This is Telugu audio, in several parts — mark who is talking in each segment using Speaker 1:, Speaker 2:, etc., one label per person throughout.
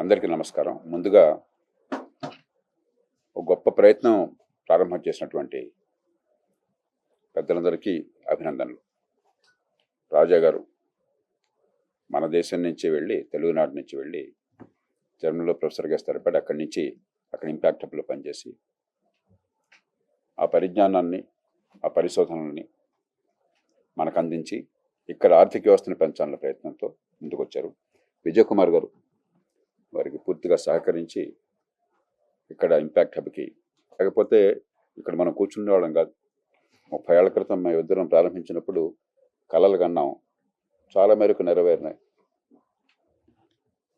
Speaker 1: అందరికీ నమస్కారం. ముందుగా ఒక గొప్ప ప్రయత్నం ప్రారంభం చేసినటువంటి పెద్దలందరికీ అభినందనలు. రాజా గారు మన దేశం నుంచి వెళ్ళి తెలుగునాడు నుంచి వెళ్ళి జర్మనీలో ప్రొఫెసర్గా స్థిరపడి అక్కడి నుంచి అక్కడ ఇంపాక్ట్ హబ్లో పనిచేసి ఆ పరిజ్ఞానాన్ని ఆ పరిశోధనల్ని మనకు అందించి ఇక్కడ ఆర్థిక వ్యవస్థను పెంచాలన్న ప్రయత్నంతో ముందుకొచ్చారు. విజయ్ కుమార్ గారు వారికి పూర్తిగా సహకరించి ఇక్కడ ఇంపాక్ట్ హబ్కి లేకపోతే ఇక్కడ మనం కూర్చునే వాళ్ళం కాదు. ముప్పై ఏళ్ళ క్రితం మేము ఇద్దరం ప్రారంభించినప్పుడు కళలు కన్నాం. చాలా మేరకు నెరవేరినాయి.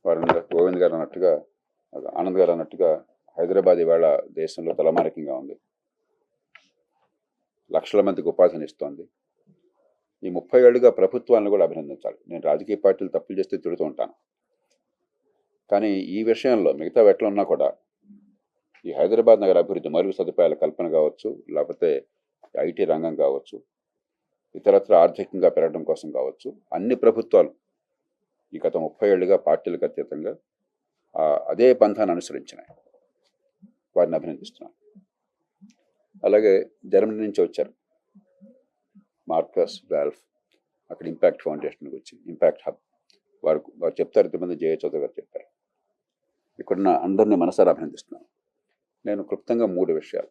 Speaker 1: వారు గోవింద్ గారు అన్నట్టుగా ఆనంద్ గారు అన్నట్టుగా హైదరాబాద్ ఇవాళ దేశంలో తలమానికంగా ఉంది. లక్షల మందికి ఉపాధిని ఇస్తోంది. ఈ ముప్పై ఏళ్ళుగా ప్రభుత్వాలను కూడా అభినందించాలి. నేను రాజకీయ పార్టీలు తప్పులు చేస్తే తిడుతూ ఉంటాను. కానీ ఈ విషయంలో మిగతా ఎట్లా ఉన్నా కూడా ఈ హైదరాబాద్ నగర అభివృద్ధి మరుగు సదుపాయాల కల్పన కావచ్చు లేకపోతే ఐటీ రంగం కావచ్చు ఇతరత్ర ఆర్థికంగా పెరగడం కోసం కావచ్చు అన్ని ప్రభుత్వాలు ఈ గత ముప్పై ఏళ్ళుగా పార్టీలకు అతీతంగా అదే పంథాన్ని అనుసరించినాయి. వారిని అభినందిస్తున్నాను. అలాగే జర్మనీ నుంచి వచ్చారు. మార్కస్ రాల్ఫ్ అక్కడ ఇంపాక్ట్ ఫౌండేషన్కి వచ్చి ఇంపాక్ట్ హబ్. వారు వారు చెప్తారు ఇంతమంది జయ చౌదరి గారు చెప్పారు. ఇక్కడున్న అందరినీ మనసారా అభినందిస్తున్నాను. నేను క్లుప్తంగా మూడు విషయాలు.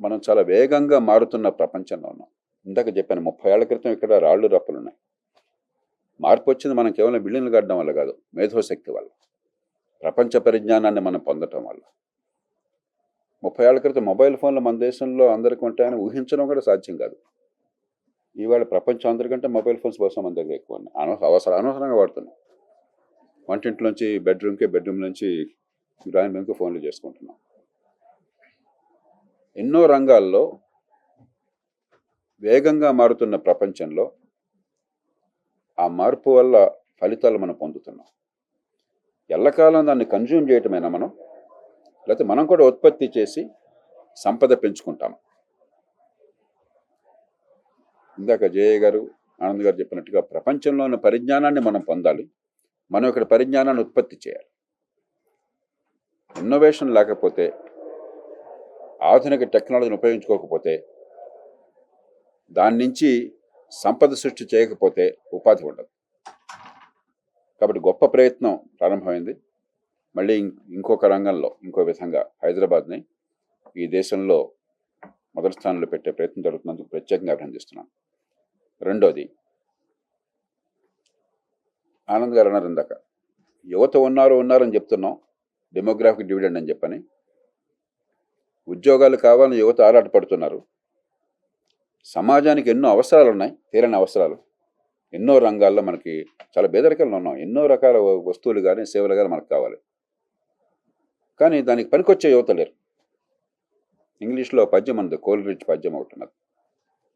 Speaker 1: మనం చాలా వేగంగా మారుతున్న ప్రపంచంలో ఉన్నాం. ఇందాక చెప్పాను ముప్పై ఏళ్ళ క్రితం ఇక్కడ రాళ్ళు రప్పలు ఉన్నాయి మార్పు వచ్చింది మనం కేవలం బిల్డింగ్లు కట్టడం వల్ల కాదు మేధోశక్తి వల్ల. ప్రపంచ పరిజ్ఞానాన్ని మనం పొందటం వల్ల. ముప్పై ఏళ్ళ క్రితం మొబైల్ ఫోన్లు మన దేశంలో అందరికీ ఉంటాయని ఊహించడం కూడా సాధ్యం కాదు. ఇవాళ ప్రపంచం అందరికంటే మొబైల్ ఫోన్స్ కోసం మన దగ్గర ఎక్కువ ఉన్నాయి. అనవసర అనవసరంగా వాడుతున్నాం. వంటింట్లోంచి బెడ్రూమ్కి బెడ్రూమ్ నుంచి డ్రాయింగ్ రూమ్కి ఫోన్లు చేసుకుంటున్నాం. ఎన్నో రంగాల్లో వేగంగా మారుతున్న ప్రపంచంలో ఆ మార్పు వల్ల ఫలితాలు మనం పొందుతున్నాం. ఎల్లకాలం దాన్ని కన్జ్యూమ్ చేయటమేనా మనం? లేకపోతే మనం కూడా ఉత్పత్తి చేసి సంపద పెంచుకుంటాం ఇందాక జయ గారు ఆనంద్ గారు చెప్పినట్టుగా ప్రపంచంలో ఉన్న పరిజ్ఞానాన్ని మనం పొందాలి. మనం ఇక్కడ పరిజ్ఞానాన్ని ఉత్పత్తి చేయాలి. ఇన్నోవేషన్ లేకపోతే ఆధునిక టెక్నాలజీని ఉపయోగించుకోకపోతే దాని నుంచి సంపద సృష్టి చేయకపోతే ఉపాధి ఉండదు. కాబట్టి గొప్ప ప్రయత్నం ప్రారంభమైంది. మళ్ళీ ఇంకొక రంగంలో ఇంకో విధంగా హైదరాబాద్ని ఈ దేశంలో మొదటి స్థానంలో పెట్టే ప్రయత్నం జరుగుతున్నందుకు ప్రత్యేకంగా అభినందిస్తున్నాను. రెండోది ఆనంద్ గారు అన్నారు ఇందాక. యువత ఉన్నారు ఉన్నారని చెప్తున్నాం. డెమోగ్రాఫిక్ డివిడెండ్ అని చెప్పని. ఉద్యోగాలు కావాలని యువత ఆరాటపడుతున్నారు. సమాజానికి ఎన్నో అవసరాలు ఉన్నాయి తీరని అవసరాలు. ఎన్నో రంగాల్లో మనకి చాలా బేదరికల్లో ఉన్నాం. ఎన్నో రకాల వస్తువులు కానీ సేవలు కానీ మనకు కావాలి. కానీ దానికి పనికొచ్చే యువత లేరు. ఇంగ్లీష్లో పద్యం ఉంది కోల్రిచ్ పద్యం ఒకటి ఉన్నది.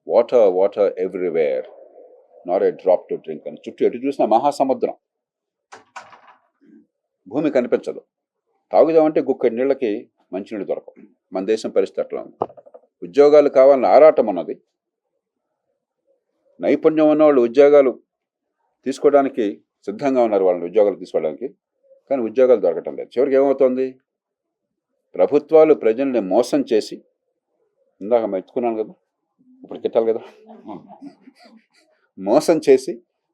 Speaker 1: Water water everywhere not a drop to drink అని. చుట్టూ ఎటు చూసినా మహాసముద్రం. భూమి కనిపించదు. తాగుదామంటే గుక్కడి నీళ్ళకి మంచినీళ్ళు దొరకవు. మన దేశం పరిస్థితి అట్లా ఉంది. ఉద్యోగాలు కావాలని ఆరాటం ఉన్నది. నైపుణ్యం ఉన్న వాళ్ళు ఉద్యోగాలు తీసుకోవడానికి సిద్ధంగా ఉన్నారు వాళ్ళని ఉద్యోగాలు తీసుకోవడానికి. కానీ ఉద్యోగాలు దొరకటం లేదు. చివరికి ఏమవుతుంది? ప్రభుత్వాలు ప్రజల్ని మోసం చేసి ఇందాక మెచ్చుకున్నాను కదా ఇప్పుడు తిట్టాలి కదా. మోసం చేసి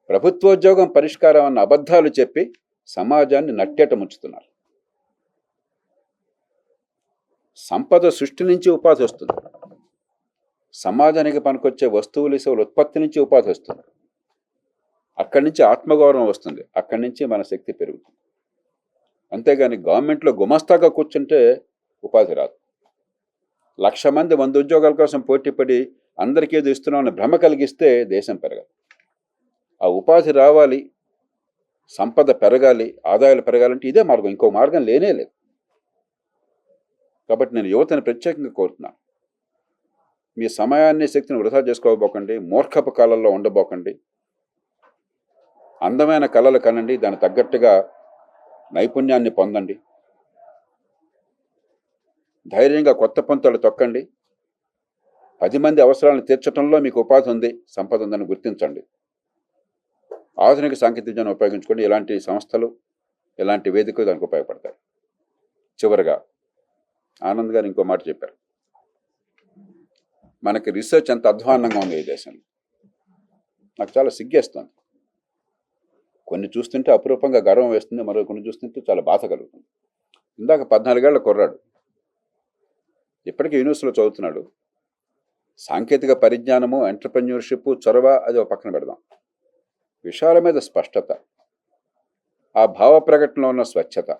Speaker 1: ప్రభుత్వోద్యోగం పరిష్కారం అన్న అబద్ధాలు చెప్పి సమాజాన్ని నట్టేట ముంచుతున్నారు సంపద సృష్టి నుంచి ఉపాధి వస్తుంది. సమాజానికి పనికొచ్చే వస్తువులు సేవలు ఉత్పత్తి నుంచి ఉపాధి వస్తుంది. అక్కడి నుంచి ఆత్మగౌరవం వస్తుంది. అక్కడి నుంచి మన శక్తి పెరుగుతుంది. అంతేగాని గవర్నమెంట్లో గుమస్తాగా కూర్చుంటే ఉపాధి రాదు. లక్ష మంది వంద ఉద్యోగాల కోసం పోటీపడి అందరికీ ఏదో ఇస్తున్నామని భ్రమ కలిగిస్తే దేశం పెరగదు. ఆ ఉపాధి రావాలి సంపద పెరగాలి ఆదాయాలు పెరగాలంటే ఇదే మార్గం ఇంకో మార్గం లేనే లేదు. కాబట్టి నేను యువతని ప్రత్యేకంగా కోరుతున్నాను. మీ సమయాన్ని శక్తిని వృధా చేసుకోబోకండి మూర్ఖపు కాలంలో ఉండబోకండి. అందమైన కళలు కనండి దాని తగ్గట్టుగా నైపుణ్యాన్ని పొందండి. ధైర్యంగా కొత్త పంతాలు తొక్కండి. పది మంది అవసరాలను తీర్చడంలో మీకు ఉపాధి ఉంది సంపద ఉందని గుర్తించండి. ఆధునిక సాంకేతికతను ఉపయోగించుకొని ఇలాంటి సంస్థలు ఇలాంటి వేదికలు దానికి ఉపయోగపడతాయి? చివరగా ఆనంద్ గారు ఇంకో మాట చెప్పారు. మనకి రీసెర్చ్ ఎంత అధ్వాన్నంగా ఉంది ఈ దేశంలో. నాకు చాలా సిగ్గేస్తుంది. కొన్ని చూస్తుంటే అపురూపంగా గర్వం వేస్తుంది మరో కొన్ని చూస్తుంటే చాలా బాధ కలుగుతుంది. ఇందాక పద్నాలుగేళ్ళ కుర్రాడు. ఇప్పటికీ యూనివర్సిటీలో చదువుతున్నాడు. సాంకేతిక పరిజ్ఞానము ఎంటర్ప్రెన్యూర్షిప్ చొరవ అది ఒక పక్కన పెడదాం. విషయాల మీద స్పష్టత. ఆ భావ ప్రకటనలో ఉన్న స్వచ్ఛత.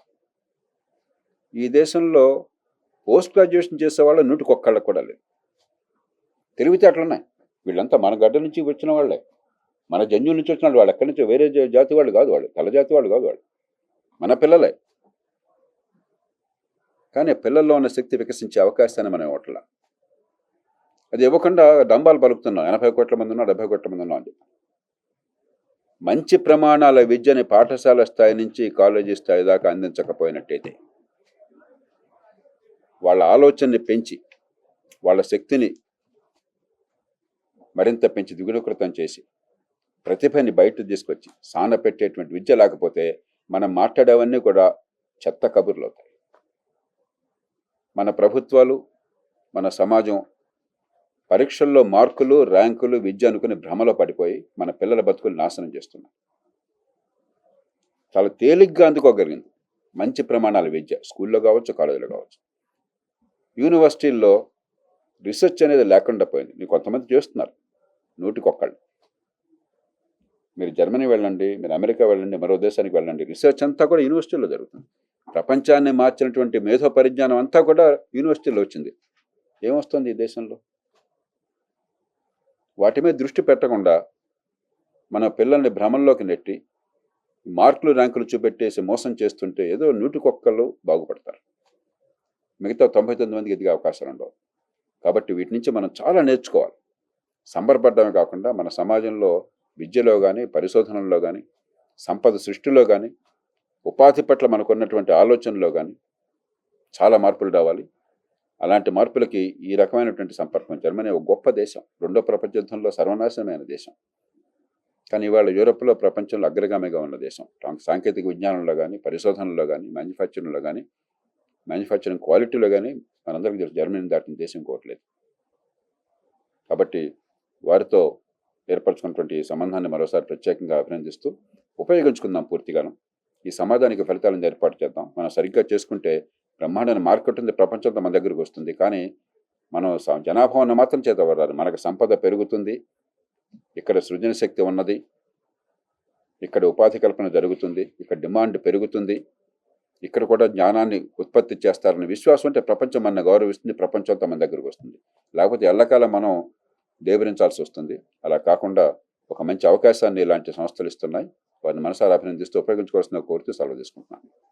Speaker 1: ఈ దేశంలో పోస్ట్ గ్రాడ్యుయేషన్ చేసే వాళ్ళు నూటికొక్కళ్ళకు కూడా లేదు. తెలివితేటలు వీళ్ళంతా మన గడ్డ నుంచి వచ్చిన వాళ్ళే. మన జన్యుల నుంచి వచ్చిన వాళ్ళు ఎక్కడి నుంచి వేరే జాతి వాళ్ళు కాదు వాళ్ళు తల జాతి వాళ్ళు కాదు వాళ్ళు. మన పిల్లలే. కానీ పిల్లల్లో ఉన్న శక్తి వికసించే అవకాశాన్ని మనం ఇవ్వట్లా. అది ఇవ్వకుండా డంబాలు పలుకుతున్నాం ఎనభై కోట్ల మంది ఉన్నాం డెబ్బై కోట్ల మంది ఉన్నాం అని చెప్పి. మంచి ప్రమాణాల విద్యని పాఠశాల స్థాయి నుంచి కాలేజీ స్థాయి దాకా అందించకపోయినట్టయితే వాళ్ళ ఆలోచనని పెంచి వాళ్ళ శక్తిని మరింత పెంచి దిగుడుకృతం చేసి ప్రతిభని బయట తీసుకొచ్చి సాన పెట్టేటువంటి విద్య లేకపోతే మనం మాట్లాడేవన్నీ కూడా చెత్త కబుర్లు అవుతాయి మన ప్రభుత్వాలు మన సమాజం పరీక్షల్లో మార్కులు ర్యాంకులు విద్య అనుకుని భ్రమలో పడిపోయి మన పిల్లల బతుకులు నాశనం చేస్తున్నాం చాలా తేలిగ్గా అందుకోగలిగింది. మంచి ప్రమాణాల విద్య స్కూల్లో కావచ్చు కాలేజీలో కావచ్చు. యూనివర్సిటీల్లో రీసెర్చ్ అనేది లేకుండా పోయింది. మీరు కొంతమంది చేస్తున్నారు. నూటికొక్కళ్ళు. మీరు జర్మనీ వెళ్ళండి మీరు అమెరికా వెళ్ళండి మరో దేశానికి వెళ్ళండి. రీసెర్చ్ అంతా కూడా యూనివర్సిటీలో జరుగుతుంది. ప్రపంచాన్ని మార్చినటువంటి మేధో పరిజ్ఞానం అంతా కూడా యూనివర్సిటీలో వచ్చింది. ఏమొస్తుంది ఈ దేశంలో? వాటి మీద దృష్టి పెట్టకుండా మన పిల్లల్ని భ్రమంలోకి నెట్టి మార్కులు ర్యాంకులు చూపెట్టేసి మోసం చేస్తుంటే ఏదో నూటికొక్కళ్ళు బాగుపడతారు. మిగతా తొంభై తొమ్మిది మందికి ఎదిగే అవకాశాలు ఉండవు. కాబట్టి వీటి నుంచి మనం చాలా నేర్చుకోవాలి. సంబరపడ్డమే కాకుండా మన సమాజంలో విద్యలో కానీ పరిశోధనల్లో కానీ సంపద సృష్టిలో కానీ ఉపాధి పట్ల మనకు ఉన్నటువంటి ఆలోచనలో కానీ చాలా మార్పులు రావాలి. అలాంటి మార్పులకి ఈ రకమైనటువంటి సంపర్కం. జర్మనీ ఒక గొప్ప దేశం. రెండో ప్రపంచ యుద్ధంలో సర్వనాశనమైన దేశం. కానీ ఇవాళ యూరోప్లో ప్రపంచంలో అగ్రగామిగా ఉన్న దేశం. సాంకేతిక విజ్ఞానంలో కానీ పరిశోధనలో కానీ మ్యానుఫ్యాక్చరింగ్లో కానీ మ్యానుఫ్యాక్చరింగ్ క్వాలిటీలో కానీ మనందరికీ తెలుసు జర్మనీ దాటిన దేశం ఇంకోవట్లేదు కాబట్టి వారితో ఏర్పరచుకున్నటువంటి సంబంధాన్ని మరోసారి ప్రత్యేకంగా అభినందిస్తూ ఉపయోగించుకుందాం పూర్తిగాను. ఈ సమాజానికి ఫలితాలను ఏర్పాటు చేద్దాం. మనం సరిగ్గా చేసుకుంటే బ్రహ్మాండమైన మార్కెట్ ఉంది ప్రపంచంతో మన దగ్గరికి వస్తుంది. కానీ మనం స- జనాభా మాత్రం చేత వరాలి మనకు సంపద పెరుగుతుంది. ఇక్కడ సృజన శక్తి ఉన్నది. ఇక్కడ ఉపాధి కల్పన జరుగుతుంది. ఇక్కడ డిమాండ్ పెరుగుతుంది. ఇక్కడ కూడా జ్ఞానాన్ని ఉత్పత్తి చేస్తారని విశ్వాసం అంటే ప్రపంచం మన గౌరవిస్తుంది. ప్రపంచంతో మన దగ్గరకు వస్తుంది. లేకపోతే ఎల్లకాలం మనం దేవరించాల్సి వస్తుంది. అలా కాకుండా ఒక మంచి అవకాశాన్ని ఇలాంటి సంస్థలు ఇస్తున్నాయి. వారిని మనసారా అభినందిస్తూ ఉపయోగించుకోవాల్సిన కోరుతూ సెలవు తీసుకుంటున్నాను.